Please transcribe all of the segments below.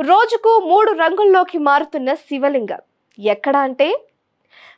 రోజుకు మూడు రంగుల్లోకి మారుతున్న శివలింగం. ఎక్కడ అంటే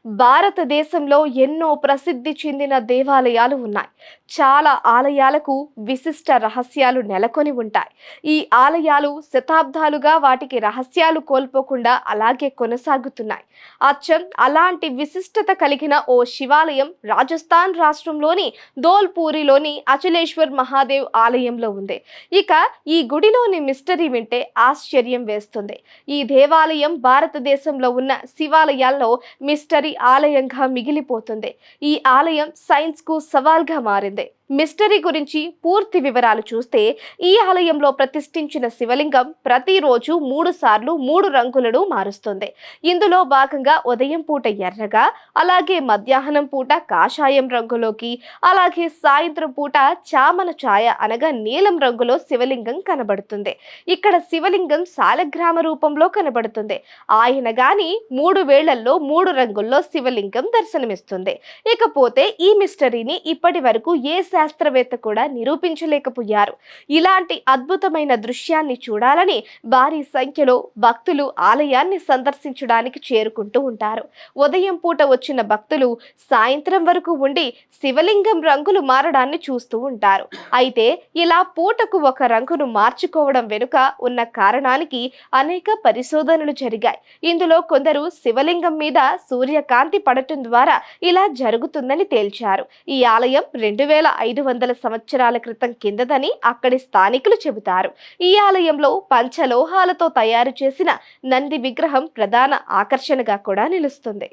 భారతదేశంలో ఎన్నో ప్రసిద్ధి చెందిన దేవాలయాలు ఉన్నాయి. చాలా ఆలయాలకు విశిష్ట రహస్యాలు నెలకొని ఉంటాయి. ఈ ఆలయాలు శతాబ్దాలుగా వాటికి రహస్యాలు కోల్పోకుండా అలాగే కొనసాగుతున్నాయి. అచ్చం అలాంటి విశిష్టత కలిగిన ఓ శివాలయం రాజస్థాన్ రాష్ట్రంలోని ధోల్పూరిలోని అచలేశ్వర్ మహాదేవ్ ఆలయంలో ఉంది. ఇక ఈ గుడిలోని మిస్టరీ వింటే ఆశ్చర్యం వేస్తుంది. ఈ దేవాలయం భారతదేశంలో ఉన్న శివాలయాల్లో మిస్టరీ ఆలయంగా మిగిలిపోతుంది. ఈ ఆలయం సైన్స్కు సవాల్గా మారింది. మిస్టరీ గురించి పూర్తి వివరాలు చూస్తే ఈ ఆలయంలో ప్రతిష్ఠించిన శివలింగం ప్రతిరోజు మూడు సార్లు మూడు రంగులను మారుస్తుంది. ఇందులో భాగంగా ఉదయం పూట ఎర్రగా అలాగే మధ్యాహ్నం పూట కాషాయం రంగులోకి అలాగే సాయంత్రం పూట చామల ఛాయ అనగా నీలం రంగులో శివలింగం కనబడుతుంది. ఇక్కడ శివలింగం సాలగ్రామ రూపంలో కనబడుతుంది. ఆయన గాని మూడు వేళల్లో మూడు రంగుల్లో శివలింగం దర్శనమిస్తుంది. ఇకపోతే ఈ మిస్టరీని ఇప్పటి వరకు ఏ శాస్త్రవేత్త కూడా నిరూపించలేకపోయారు. ఇలాంటి అద్భుతమైన దృశ్యాన్ని చూడాలని భారీ సంఖ్యలో భక్తులు ఆలయాన్ని సందర్శించడానికి చేరుకుంటూ ఉంటారు. ఉదయం పూట వచ్చిన భక్తులు సాయంత్రం వరకు ఉండి శివలింగం రంగులు మారడాన్ని చూస్తూ ఉంటారు. అయితే ఇలా పూటకు ఒక రంగును మార్చుకోవడం వెనుక ఉన్న కారణానికి అనేక పరిశోధనలు జరిగాయి. ఇందులో కొందరు శివలింగం మీద సూర్యకాంతి పడటం ద్వారా ఇలా జరుగుతుందని తేల్చారు. ఈ ఆలయం రెండు వేల ఐదు వందల సంవత్సరాల క్రితం కిందదని అక్కడి స్థానికులు చెబుతారు. ఈ ఆలయంలో పంచలోహాలతో తయారు చేసిన నంది విగ్రహం ప్రధాన ఆకర్షణగా కూడా నిలుస్తుంది.